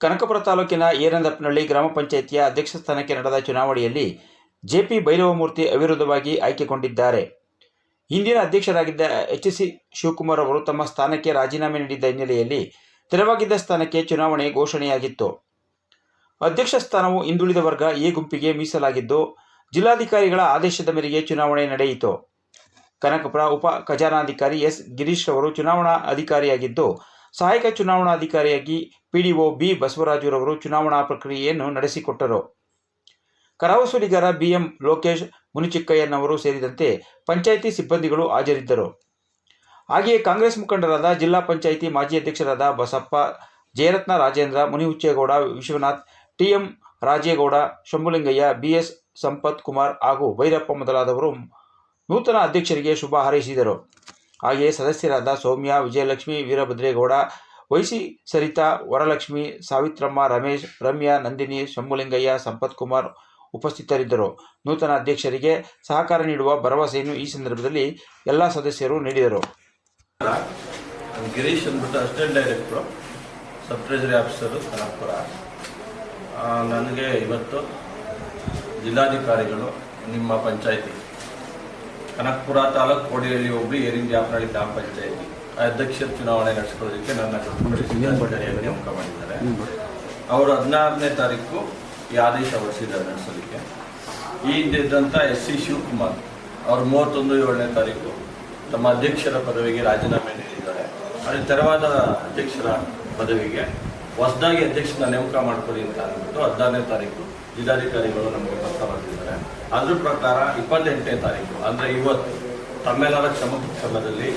ಕನಕಪುರ ತಾಲೂಕಿನ ಏರಂದಪ್ಪನಹಳ್ಳಿ ಗ್ರಾಮ ಪಂಚಾಯಿತಿಯ ಅಧ್ಯಕ್ಷ ಸ್ಥಾನಕ್ಕೆ ನಡೆದ ಚುನಾವಣೆಯಲ್ಲಿ ಜೆಪಿ ಭೈರವಮೂರ್ತಿ ಅವಿರೋಧವಾಗಿ ಆಯ್ಕೆಗೊಂಡಿದ್ದಾರೆ. ಹಿಂದಿನ ಅಧ್ಯಕ್ಷರಾಗಿದ್ದ ಎಚ್ ಸಿ ಶಿವಕುಮಾರ್ ಅವರು ತಮ್ಮ ಸ್ಥಾನಕ್ಕೆ ರಾಜೀನಾಮೆ ನೀಡಿದ್ದ ಹಿನ್ನೆಲೆಯಲ್ಲಿ ತೆರವಾಗಿದ್ದ ಸ್ಥಾನಕ್ಕೆ ಚುನಾವಣೆ ಘೋಷಣೆಯಾಗಿತ್ತು. ಅಧ್ಯಕ್ಷ ಸ್ಥಾನವು ಹಿಂದುಳಿದ ವರ್ಗ ಎ ಗುಂಪಿಗೆ ಮೀಸಲಾಗಿದ್ದು, ಜಿಲ್ಲಾಧಿಕಾರಿಗಳ ಆದೇಶದ ಮೇರೆಗೆ ಚುನಾವಣೆ ನಡೆಯಿತು. ಕನಕಪುರ ಉಪ ಖಜಾನಾಧಿಕಾರಿ ಎಸ್ ಗಿರೀಶ್ ಅವರು ಚುನಾವಣಾ ಅಧಿಕಾರಿಯಾಗಿದ್ದು ಸಹಾಯಕ ಚುನಾವಣಾಧಿಕಾರಿಯಾಗಿ ಪಿಡಿಒ ಬಿ ಬಸವರಾಜುರವರು ಚುನಾವಣಾ ಪ್ರಕ್ರಿಯೆಯನ್ನು ನಡೆಸಿಕೊಟ್ಟರು. ಕರವಸೂಲಿಗಾರ ಬಿಎಂ ಲೋಕೇಶ್ ಮುನಿಚಿಕ್ಕಯ್ಯನವರು ಸೇರಿದಂತೆ ಪಂಚಾಯಿತಿ ಸಿಬ್ಬಂದಿಗಳು ಹಾಜರಿದ್ದರು. ಹಾಗೆಯೇ ಕಾಂಗ್ರೆಸ್ ಮುಖಂಡರಾದ ಜಿಲ್ಲಾ ಪಂಚಾಯಿತಿ ಮಾಜಿ ಅಧ್ಯಕ್ಷರಾದ ಬಸಪ್ಪ, ಜಯರತ್ನ ರಾಜೇಂದ್ರ, ಮುನಿಹುಚ್ಚೇಗೌಡ, ವಿಶ್ವನಾಥ್, ಟಿಎಂ ರಾಜೇಗೌಡ, ಶಂಭುಲಿಂಗಯ್ಯ, ಬಿಎಸ್ ಸಂಪತ್ ಕುಮಾರ್ ಹಾಗೂ ಭೈರಪ್ಪ ಮೊದಲಾದವರು ನೂತನ ಅಧ್ಯಕ್ಷರಿಗೆ ಶುಭ ಹಾರೈಸಿದರು. ಹಾಗೆಯೇ ಸದಸ್ಯರಾದ ಸೌಮ್ಯ, ವಿಜಯಲಕ್ಷ್ಮಿ, ವೀರಭದ್ರೇಗೌಡ, ವೈಸಿ ಸರಿತಾ, ವರಲಕ್ಷ್ಮಿ, ಸಾವಿತ್ರಮ್ಮ, ರಮೇಶ್, ರಮ್ಯಾ, ನಂದಿನಿ, ಶಂಭುಲಿಂಗಯ್ಯ, ಸಂಪತ್ ಕುಮಾರ್ ಉಪಸ್ಥಿತರಿದ್ದರು. ನೂತನ ಅಧ್ಯಕ್ಷರಿಗೆ ಸಹಕಾರ ನೀಡುವ ಭರವಸೆಯನ್ನು ಈ ಸಂದರ್ಭದಲ್ಲಿ ಎಲ್ಲ ಸದಸ್ಯರು ನೀಡಿದರು. ಗಿರೀಶ್ ಅಂದ್ಬಿಟ್ಟು assistant director, sub treasury officer Kanakapura. ನನಗೆ ಇವತ್ತು ಜಿಲ್ಲಾಧಿಕಾರಿಗಳು, ನಿಮ್ಮ ಪಂಚಾಯತಿ ಕನಕಪುರ ತಾಲೂಕು ಕೋಡಿಹಳ್ಳಿ ಹೋಬಳಿ ಏರಿಂಗ್ ಜಾಪನಹಳ್ಳಿ ಗ್ರಾಮ ಪಂಚಾಯತಿ. ಅಧ್ಯಕ್ಷ ಚುನಾವಣೆ ನಡೆಸ್ಕೊಳ್ಳೋದಕ್ಕೆ ನನ್ನ ನೇಮಕ ಮಾಡಿದ್ದಾರೆ. ಅವರು ಹದಿನಾರನೇ ತಾರೀಕು ಈ ಆದೇಶ ಹೊರಡಿಸಿದ್ದಾರೆ ನಡೆಸೋದಕ್ಕೆ. ಈ ಹಿಂದೆ ಇದ್ದಂಥ ಎಸ್ ಸಿ ಶಿವಕುಮಾರ್ ಅವರು ಮೂವತ್ತೊಂದು ಏಳನೇ ತಾರೀಕು ತಮ್ಮ ಅಧ್ಯಕ್ಷರ ಪದವಿಗೆ ರಾಜೀನಾಮೆ ನೀಡಿದ್ದಾರೆ. ಅಲ್ಲಿ ತೆರವಾದ ಅಧ್ಯಕ್ಷರ ಪದವಿಗೆ ಹೊಸದಾಗಿ ಅಧ್ಯಕ್ಷನ ನೇಮಕ ಮಾಡ್ಕೊಳ್ಳಿ ಅಂತ ಅಂದ್ಬಿಟ್ಟು ಹದಿನಾರನೇ ತಾರೀಕು ಜಿಲ್ಲಾಧಿಕಾರಿಗಳು ನಮಗೆ ಪತ್ರ ಬರೆದಿದ್ದಾರೆ. ಅದ್ರ ಪ್ರಕಾರ ಇಪ್ಪತ್ತೆಂಟನೇ ತಾರೀಕು ಅಂದರೆ ಇವತ್ತು ತಮ್ಮೆಲ್ಲರ ಕ್ಷಮದಲ್ಲಿ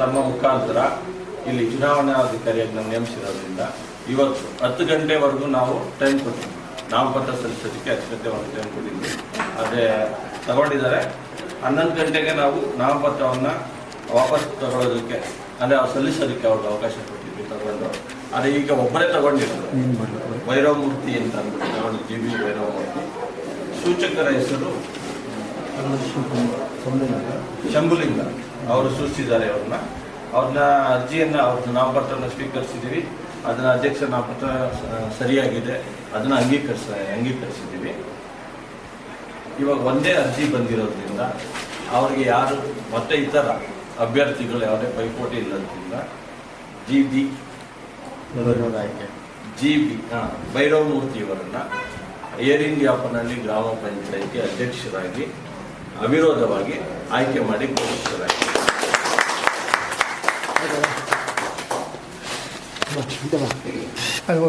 ತಮ್ಮ ಮುಖಾಂತರ ಇಲ್ಲಿ ಚುನಾವಣಾಧಿಕಾರಿಯಾಗಿ ನಾವು ನೇಮಿಸಿರೋದ್ರಿಂದ ಇವತ್ತು ಹತ್ತು ಗಂಟೆವರೆಗೂ ನಾವು ಟೈಮ್ ಕೊಟ್ಟಿದ್ವಿ ನಾಮಪತ್ರ ಸಲ್ಲಿಸೋದಕ್ಕೆ ಹತ್ತು ಒಂದು ಟೈಮ್ ಕೊಟ್ಟಿದ್ವಿ ಅದೇ ತಗೊಂಡಿದ್ದಾರೆ. ಹನ್ನೊಂದು ಗಂಟೆಗೆ ನಾವು ನಾಮಪತ್ರವನ್ನು ವಾಪಸ್ ತಗೊಳ್ಳೋದಕ್ಕೆ ಅಂದರೆ ಅವ್ರು ಸಲ್ಲಿಸೋದಕ್ಕೆ ಅವ್ರಿಗೆ ಅವಕಾಶ ಕೊಟ್ಟಿದ್ವಿ ತಗೊಂಡು. ಅದೇ ಈಗ ಒಬ್ಬರೇ ತಗೊಂಡಿರೋದು. ಭೈರವಮೂರ್ತಿ ಅಂತ ಅಂದ್ಬಿಟ್ಟು ಜಿ ಬಿ ಭೈರವಮೂರ್ತಿ ಸೂಚಕರ ಹೆಸರು ಶಂಭುಲಿಂಗ. ಅವರು ಸೂಚಿಸಿದ್ದಾರೆ ಅವ್ರನ್ನ. ಅವ್ರನ್ನ ಅರ್ಜಿಯನ್ನು ಅವ್ರದ್ದು ನಾಮಪತ್ರನ ಸ್ವೀಕರಿಸಿದ್ದೀವಿ. ಅದನ್ನು ಅಧ್ಯಕ್ಷ ನಾಮಪತ್ರ ಸರಿಯಾಗಿದೆ. ಅದನ್ನು ಅಂಗೀಕರಿಸ ಅಂಗೀಕರಿಸಿದ್ದೀವಿ. ಇವಾಗ ಒಂದೇ ಅರ್ಜಿ ಬಂದಿರೋದ್ರಿಂದ ಅವ್ರಿಗೆ ಯಾರು ಮತ್ತೆ ಇತರ ಅಭ್ಯರ್ಥಿಗಳು ಯಾವುದೇ ಪೈಪೋಟಿ ಇಲ್ಲದ್ರಿಂದ ಜಿ ಬಿ ಜಿ ಬಿ ಹಾಂ ಭೈರವಮೂರ್ತಿಯವರನ್ನ ಏರ್ ಇಂಡಿಯಾಪನಹಳ್ಳಿ ಗ್ರಾಮ ಪಂಚಾಯಿತಿ ಅಧ್ಯಕ್ಷರಾಗಿ ಅವಿರೋಧವಾಗಿ ಆಯ್ಕೆ ಮಾಡಿ ಘೋಷಿಸಲಾಗಿದೆ ಅಲ್ಲಿ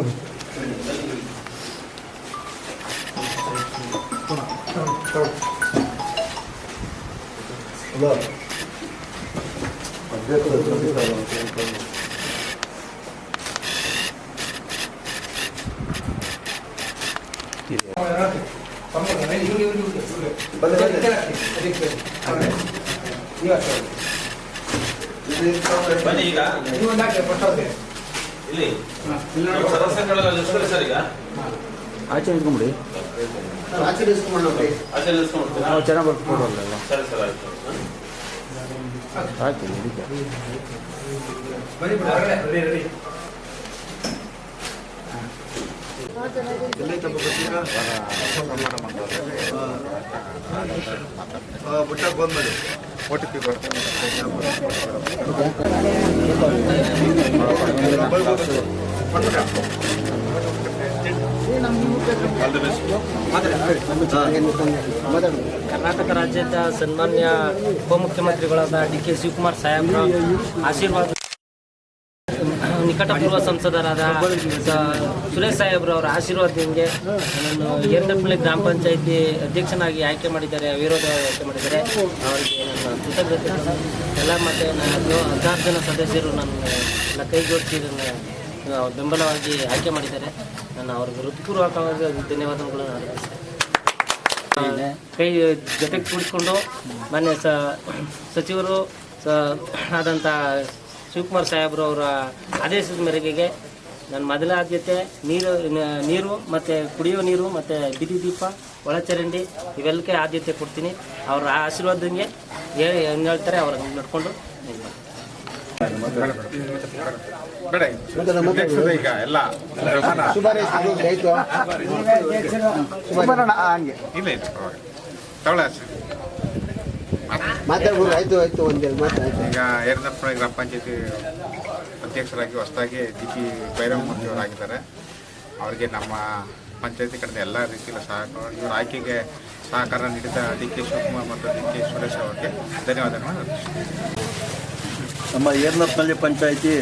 ಬನ್ನಿ ಈಗ ಇಲ್ಲಿ ಸದಸ್ಯಗಳೆಲ್ಲ ನಿಲ್ಸ್ಕೊಳ್ಳಿ ಸರ್ ಈಗ ಆಚೆ ನಿಂತ್ಕೊಂಬಿಡಿ ಆಚೆ ನಿಲ್ಸ್ಕೊಂಡ್ಬಿಡ್ತೀರಾ? ನಾವು ಚೆನ್ನಾಗಿ ಬರ್ಕೊಡಲ್ಲ ಸರಿ ಸರ್ ಆಯ್ತು ಆಯ್ತು ಕರ್ನಾಟಕ ರಾಜ್ಯದ ಸನ್ಮಾನ್ಯ ಉಪಮುಖ್ಯಮಂತ್ರಿಗಳಾದ ಡಿ ಕೆ ಶಿವಕುಮಾರ್ ಸಾಹೇಬ್ರ ಆಶೀರ್ವಾದ ನಿಕಟಪೂರ್ವ ಸಂಸದರಾದ ಸುರೇಶ್ ಸಾಹೇಬ್ರವರ ನಿಮಗೆ. ನನ್ನನ್ನು ಏರ್ನಪಳ್ಳಿ ಗ್ರಾಮ ಪಂಚಾಯತಿ ಅಧ್ಯಕ್ಷನಾಗಿ ಆಯ್ಕೆ ಮಾಡಿದ್ದಾರೆ, ವಿರೋಧ ಆಯ್ಕೆ ಮಾಡಿದ್ದಾರೆ. ಅವರಿಗೆ ನನ್ನ ಕೃತಜ್ಞತೆ. ಎಲ್ಲ ಮತ್ತೆ ನಾನು ಹದಿನಾರು ಜನ ಸದಸ್ಯರು ನನ್ನ ನನ್ನ ಕೈ ಜೋಡಿಸಿ ನನ್ನ ಬೆಂಬಲವಾಗಿ ಆಯ್ಕೆ ಮಾಡಿದ್ದಾರೆ. ನಾನು ಅವ್ರಿಗೆ ಹೃತ್ಪೂರ್ವಕವಾಗಿ ಧನ್ಯವಾದಗಳನ್ನು ಅರ್ಪಿಸ್ತೇನೆ. ಕೈ ಜೊತೆಗೆ ಕೂಡಿಸ್ಕೊಂಡು ಮೊನ್ನೆ ಸಚಿವರು ಆದಂಥ ಶಿವಕುಮಾರ್ ಸಾಹೇಬ್ರು ಅವರ ಆದೇಶದ ಮೇರೆಗೆ ನನ್ನ ಮೊದಲ ಆದ್ಯತೆ ನೀರು ನೀರು ಮತ್ತು ಕುಡಿಯೋ ನೀರು ಮತ್ತು ಬಿದಿ ದೀಪ ಒಳಚರಂಡಿ ಇವೆಲ್ಲಕ್ಕೆ ಆದ್ಯತೆ ಕೊಡ್ತೀನಿ. ಅವರ ಆಶೀರ್ವಾದಂಗೆ ಏನು ಹೇಳ್ತಾರೆ ಅವ್ರ ನಡ್ಕೊಂಡು ಮಾಡ್ತೀನಿ. ಬೇಡ ಈಗ ಎಲ್ಲ ಆಯ್ತು ಸುಮಾರಣ್ಣ ಹಂಗೆ. ಇಲ್ಲ ಮಾತಾಡ್ಬೋದು ಆಯ್ತು ಆಯ್ತು ಒಂದೆರಡು ಮಾತಾಡ್ತು ಈಗ ಏರ್ನಪ್ಪ ಗ್ರಾಮ ಪಂಚಾಯತಿ ಅಧ್ಯಕ್ಷರಾಗಿ ಹೊಸದಾಗಿ ಡಿ ಪಿ ಭೈರವಮೂರ್ತಿ ಅವರಾಗಿದ್ದಾರೆ ಅವರಿಗೆ ನಮ್ಮ ಪಂಚಾಯತಿ ಕಡೆ ಎಲ್ಲ ರೀತಿಯಲ್ಲಿ ಸಹಕಾರ ಇವರ ಆಯ್ಕೆಗೆ ಸಹಕಾರ ನೀಡಿದ ಡಿ ಕೆ ಶಿವಕುಮಾರ್ ಮತ್ತು ಡಿ ಕೆ ಸುರೇಶ್ ಅವರಿಗೆ ಧನ್ಯವಾದಗಳನ್ನು. ನಮ್ಮ ಏರ್ನಪ್ಪಲ್ಲಿ ಪಂಚಾಯಿತಿ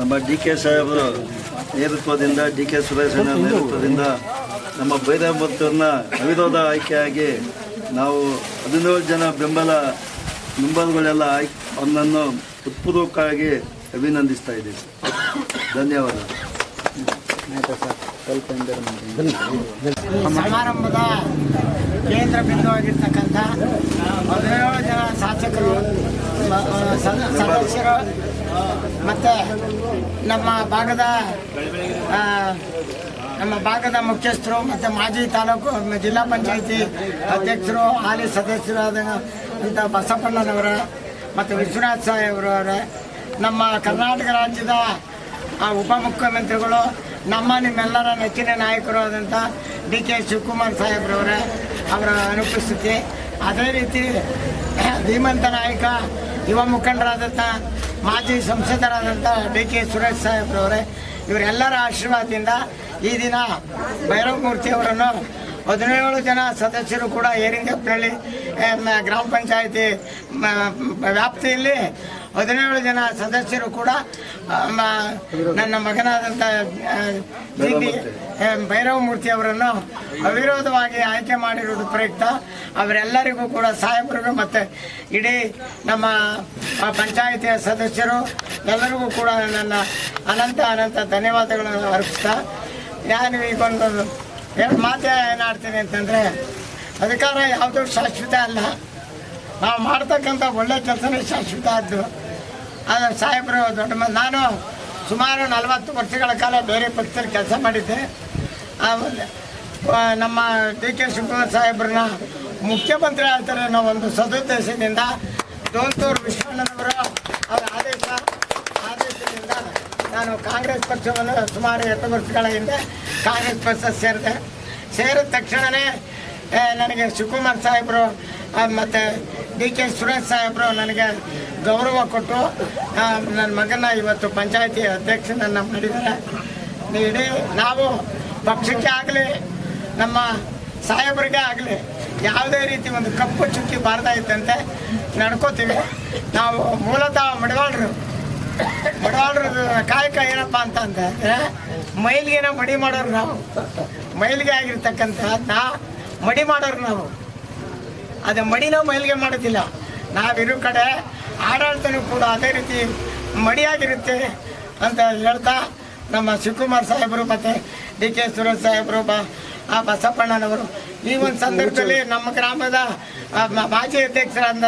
ನಮ್ಮ ಡಿ ಕೆ ಸಾಹೇಬರು ನೇತೃತ್ವದಿಂದ ಡಿ ಕೆ ಸುರೇಶ್ ನೇತೃತ್ವದಿಂದ ನಮ್ಮ ಭೈರವಮೂರ್ತಿಯವ್ರನ್ನ ಅವಿರೋಧ ಆಯ್ಕೆಯಾಗಿ ನಾವು ಹದಿನೇಳು ಜನ ಬೆಂಬಲ ಬೆಂಬಲಗಳೆಲ್ಲ ಅವನನ್ನು ಹೃತ್ಪೂರ್ವಕವಾಗಿ ಅಭಿನಂದಿಸ್ತಾ ಇದ್ದೀವಿ. ಧನ್ಯವಾದ. ಸಮಾರಂಭದ ಕೇಂದ್ರ ಬಿಂದುವಾಗಿರ್ತಕ್ಕಂಥ ಹದಿನೇಳು ಜನ ಶಾಸಕರು ಸದಸ್ಯರು, ಮತ್ತು ನಮ್ಮ ಭಾಗದ ನಮ್ಮ ಭಾಗದ ಮುಖ್ಯಸ್ಥರು ಮತ್ತು ಮಾಜಿ ತಾಲೂಕು ಜಿಲ್ಲಾ ಪಂಚಾಯಿತಿ ಅಧ್ಯಕ್ಷರು, ಹಾಲಿ ಸದಸ್ಯರಾದ ಇಂಥ ಬಸಪ್ಪಣ್ಣನವರ ಮತ್ತು ವಿಶ್ವನಾಥ್ ಸಾಹೇಬ್ರವರ ನಮ್ಮ ಕರ್ನಾಟಕ ರಾಜ್ಯದ ಉಪಮುಖ್ಯಮಂತ್ರಿಗಳು ನಮ್ಮ ನಿಮ್ಮೆಲ್ಲರ ನೆಚ್ಚಿನ ನಾಯಕರು ಆದಂಥ ಡಿ ಕೆ ಶಿವಕುಮಾರ್ ಸಾಹೇಬ್ರವರೇ ಅವರ ಅನುಪಸ್ಥಿತಿ. ಅದೇ ರೀತಿ ಧೀಮಂತ ನಾಯಕ, ಯುವ ಮುಖಂಡರಾದಂಥ ಮಾಜಿ ಸಂಸದರಾದಂಥ ಡಿ ಕೆ ಸುರೇಶ್ ಸಾಹೇಬ್ರವರೇ ಇವರೆಲ್ಲರ ಆಶೀರ್ವಾದದಿಂದ ಈ ದಿನ ಭೈರವಮೂರ್ತಿ ಅವರನ್ನು ಹದಿನೇಳು ಜನ ಸದಸ್ಯರು ಕೂಡ ಮ- ಗ್ರಾಮ ಪಂಚಾಯಿತಿ ವ್ಯಾಪ್ತಿಯಲ್ಲಿ ಹದಿನೇಳು ಜನ ಸದಸ್ಯರು ಕೂಡ ನನ್ನ ಮಗನಾದಂಥ ಜಿ ಡಿ ಭೈರವಮೂರ್ತಿ. ಅವರನ್ನು ಅವಿರೋಧವಾಗಿ ಆಯ್ಕೆ ಮಾಡಿರುವುದು ಪ್ರಯುಕ್ತ. ಅವರೆಲ್ಲರಿಗೂ ಕೂಡ ಸಾಹೇಬರು ಮತ್ತು ಇಡೀ ನಮ್ಮ ಪಂಚಾಯಿತಿಯ ಸದಸ್ಯರು ಎಲ್ಲರಿಗೂ ಕೂಡ ನನ್ನ ಅನಂತ ಅನಂತ ಧನ್ಯವಾದಗಳನ್ನು ಅರ್ಪಿಸ್ತಾ ನಾನು ಈಗೊಂದು ಎರಡು ಏನು ಏನಾಡ್ತೀನಿ ಅಂತಂದರೆ, ಅಧಿಕಾರ ಯಾವುದೂ ಶಾಶ್ವತ ಅಲ್ಲ. ನಾವು ಮಾಡ್ತಕ್ಕಂಥ ಒಳ್ಳೆ ಕೆಲಸನೇ ಶಾಶ್ವತ ಆದ್ದು. ಅದು ಸಾಹೇಬರು, ದೊಡ್ಡ ನಾನು ಸುಮಾರು ನಲವತ್ತು ವರ್ಷಗಳ ಕಾಲ ಬೇರೆ ಪಕ್ಷದಲ್ಲಿ ಕೆಲಸ ಮಾಡಿದ್ದೆ. ಆಮೇಲೆ ನಮ್ಮ ಡಿ ಕೆ ಶಿವಕುಮಾರ್ ಸಾಹೇಬ್ರನ್ನ ಮುಖ್ಯಮಂತ್ರಿ ಆಗ್ತಾರೆ ಅನ್ನೋ ಒಂದು ಸದುದ್ದೇಶದಿಂದ, ದೋಂತೂರು ವಿಶ್ವಣ್ಣನವರು ಅವರ ಆದೇಶ, ಆದೇಶದಿಂದ ನಾನು ಕಾಂಗ್ರೆಸ್ ಪಕ್ಷವನ್ನು ಸುಮಾರು ಎಂಟು ವರ್ಷಗಳ ಹಿಂದೆ ಕಾಂಗ್ರೆಸ್ ಪಕ್ಷ ಸೇರಿದೆ. ಸೇರಿದ ತಕ್ಷಣವೇ ನನಗೆ ಶಿವಕುಮಾರ್ ಸಾಹೇಬರು ಮತ್ತು ಡಿ ಕೆ ಸುರೇಶ್ ಸಾಹೇಬರು ನನಗೆ ಗೌರವ ಕೊಟ್ಟು ನನ್ನ ಮಗನ ಇವತ್ತು ಪಂಚಾಯತಿ ಅಧ್ಯಕ್ಷನನ್ನು ಮಾಡಿದ್ದಾರೆ. ಇಡೀ ನಾವು ಪಕ್ಷಕ್ಕೆ ಆಗಲಿ, ನಮ್ಮ ಸಾಹೇಬರಿಗೆ ಆಗಲಿ, ಯಾವುದೇ ರೀತಿ ಒಂದು ಕಪ್ಪು ಚುಕ್ಕಿ ಬಾರ್ದಾಯ್ತಂತೆ ನಡ್ಕೋತೀವಿ. ನಾವು ಮೂಲತಃ ಮಡಿವಾಳರು ಮಡಿವಾಳರ ಕಾಯಕ ಏನಪ್ಪ ಅಂತ ಅಂತಂದರೆ ಮೈಲಿಗೆನ ಮಡಿ ಮಾಡೋರು ನಾವು. ಮೈಲಿಗೆ ನಾ ಮಡಿ ಮಾಡೋರು ನಾವು. ಅದು ಮಡಿನ ಮೈಲಿಗೆ ಮಾಡೋದಿಲ್ಲ. ನಾವಿರೋ ಕಡೆ ಆಡಳಿತನೂ ಕೂಡ ಅದೇ ರೀತಿ ಮಡಿಯಾಗಿರುತ್ತೆ ಅಂತ ಹೇಳ್ತಾ ನಮ್ಮ ಶಿವಕುಮಾರ್ ಸಾಹೇಬರು ಮತ್ತು ಡಿ ಕೆ ಸುರೇಶ್ ಸಾಹೇಬರು ಆ ಬಸಪ್ಪಣ್ಣನವರು ಈ ಒಂದು ಸಂದರ್ಭದಲ್ಲಿ ನಮ್ಮ ಗ್ರಾಮದ ಮಾಜಿ ಅಧ್ಯಕ್ಷರಾದ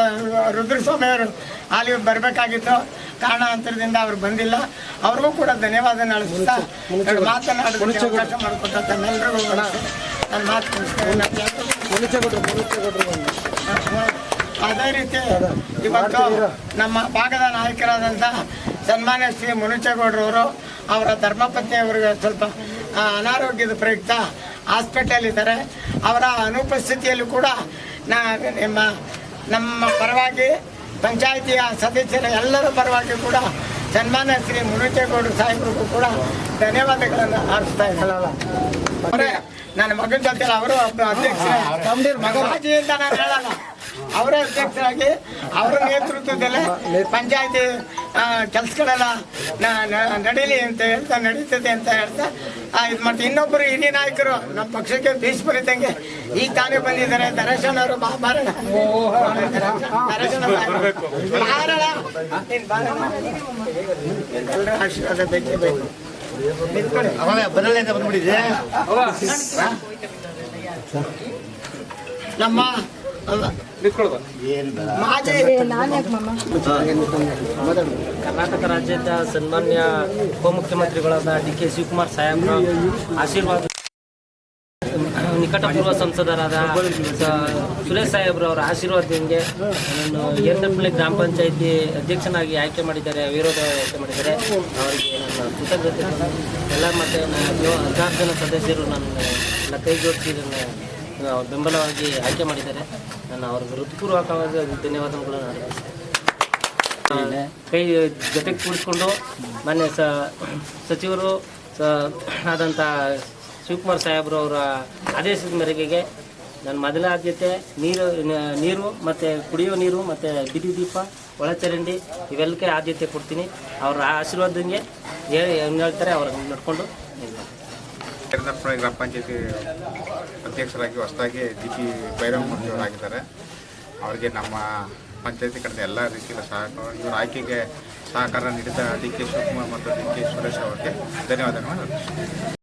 ರುದ್ರಸ್ವಾಮಿ ಅವರು ಅಲ್ಲಿ ಬರಬೇಕಾಗಿತ್ತು. ಕಾರಣಾಂತರದಿಂದ ಅವ್ರು ಬಂದಿಲ್ಲ. ಅವ್ರಿಗೂ ಕೂಡ ಧನ್ಯವಾದ ಅಳಿಸ್ತಾ ಎರಡು ಮಾತನಾಡೋದಕ್ಕೆ ಅವಕಾಶ ಮಾಡಿಕೊಟ್ಟ ತಮ್ಮೆಲ್ಲರಿಗೂ ನನ್ನ ಮಾತು ಮುಗಿಸ್ತೇನೆ. ಅದೇ ರೀತಿ ಇವತ್ತು ನಮ್ಮ ಭಾಗದ ನಾಯಕರಾದಂಥ ಸನ್ಮಾನ್ಯ ಶ್ರೀ ಮುನುಚೇಗೌಡರವರು ಅವರ ಧರ್ಮಪತ್ನಿ ಅವರಿಗೆ ಸ್ವಲ್ಪ ಅನಾರೋಗ್ಯದ ಪ್ರಯುಕ್ತ ಹಾಸ್ಪಿಟಲಿದ್ದಾರೆ ಅವರ ಅನುಪಸ್ಥಿತಿಯಲ್ಲೂ ಕೂಡ ನಾ ನಿಮ್ಮ ನಮ್ಮ ಪರವಾಗಿ ಪಂಚಾಯಿತಿಯ ಸದಸ್ಯರ ಎಲ್ಲರ ಪರವಾಗಿ ಕೂಡ ಸನ್ಮಾನ್ಯ ಶ್ರೀ ಮುನುಚೇಗೌಡರು ಸಾಹೇಬ್ರಿಗೂ ಕೂಡ ಧನ್ಯವಾದಗಳನ್ನು ಆರಿಸ್ತಾ ಅವರೇ ನನ್ನ ಮಗನ ಜೊತೆ ಅವರು ಒಬ್ಬ ಅಧ್ಯಕ್ಷ ಮಾಜಿ ಅಂತ ನಾನು ಹೇಳಲ್ಲ. ಅವರೇ ಅಧ್ಯಕ್ಷರಾಗಿ ಅವರ ನೇತೃತ್ವದಲ್ಲಿ ಪಂಚಾಯತಿ ಕೆಲಸಗಳೆಲ್ಲ ನಡೀಲಿ ಅಂತ ಹೇಳ್ತಾ ನಡೀತದೆ ಅಂತ ಹೇಳ್ತಾ ಇದು ಮತ್ತೆ ಇನ್ನೊಬ್ಬರು ಹಿರಿಯ ನಾಯಕರು ನಮ್ಮ ಪಕ್ಷಕ್ಕೆ ಬೀಸ್ಬರಿದ್ದಂಗೆ ಈಗ ತಾನೇ ಬಂದಿದ್ದಾರೆ. ದರ್ಶನ್ ಅವರು ಆಶೀರ್ವಾದ ಬೇಕೇ ಬೇಕು. ನಮ್ಮ ಕರ್ನಾಟಕ ರಾಜ್ಯದ ಸನ್ಮಾನ್ಯ ಉಪಮುಖ್ಯಮಂತ್ರಿಗಳಾದ ಡಿ ಕೆ ಶಿವಕುಮಾರ್ ಸಾಹೇಬ್ರ ಆಶೀರ್ವಾದ ನಿಕಟಪೂರ್ವ ಸಂಸದರಾದ ಸುರೇಶ್ ಸಾಹೇಬ್ರವರ ಆಶೀರ್ವಾದದಿಂಗೆ ನಾನು ಏರ್ನಪಳ್ಳಿ ಗ್ರಾಮ ಪಂಚಾಯತಿ ಅಧ್ಯಕ್ಷನಾಗಿ ಆಯ್ಕೆ ಮಾಡಿದ್ದಾರೆ ವಿರೋಧ ಆಯ್ಕೆ ಮಾಡಿದ್ದಾರೆ. ಅವರಿಗೆ ನನ್ನ ಕೃತಜ್ಞತೆ. ಎಲ್ಲ ಮತ್ತು ಹದಿನಾರು ಜನ ಸದಸ್ಯರು ನನ್ನ ಕೈ ಜೋಡಿಸಿ ಬೆಂಬಲವಾಗಿ ಆಯ್ಕೆ ಮಾಡಿದ್ದಾರೆ. ನಾನು ಅವ್ರಿಗೆ ಹೃತ್ಪೂರ್ವಕವಾಗಿ ಧನ್ಯವಾದಗಳನ್ನು ಅರ್ಪಿಸ್ತೇನೆ. ಕೈ ಜೊತೆಗೆ ಕೂಡಿಸ್ಕೊಂಡು ಮೊನ್ನೆ ಸ, ಸಚಿವರು, ಸ ಆದಂಥ ಶಿವಕುಮಾರ್ ಸಾಹೇಬ್ರು ಅವರ ಆದೇಶದ ಮೇರೆಗೆ ನನ್ನ ಮೊದಲ ಆದ್ಯತೆ ನೀರು ನೀರು ಮತ್ತು ಕುಡಿಯೋ ನೀರು ಮತ್ತು ಬಿದಿ ದೀಪ, ಒಳಚರಂಡಿ ಇವೆಲ್ಲಕ್ಕೆ ಆದ್ಯತೆ ಕೊಡ್ತೀನಿ. ಅವರ ಹೆಂಗೆ ಹೇಳ್ತಾರೆ, ಅವ್ರನ್ನ ನಡ್ಕೊಂಡು ಗ್ರಾಮ ಪಂಚಾಯತಿ ಅಧ್ಯಕ್ಷರಾಗಿ ಹೊಸದಾಗಿ ಡಿ ಪಿ ಭೈರವಮೂರ್ತಿ ಅವರಾಗಿದ್ದಾರೆ ಅವರಿಗೆ ನಮ್ಮ ಪಂಚಾಯತಿ ಕಡೆ ಎಲ್ಲ ರೀತಿಯ ಸಹಕಾರ ಇವರ ಆಯ್ಕೆಗೆ ಸಹಕಾರ ನೀಡಿದ ಡಿ ಕೆ ಶಿವಕುಮಾರ್ ಮತ್ತು ಡಿ ಕೆ ಸುರೇಶ್ ಅವರಿಗೆ ಧನ್ಯವಾದಗಳನ್ನು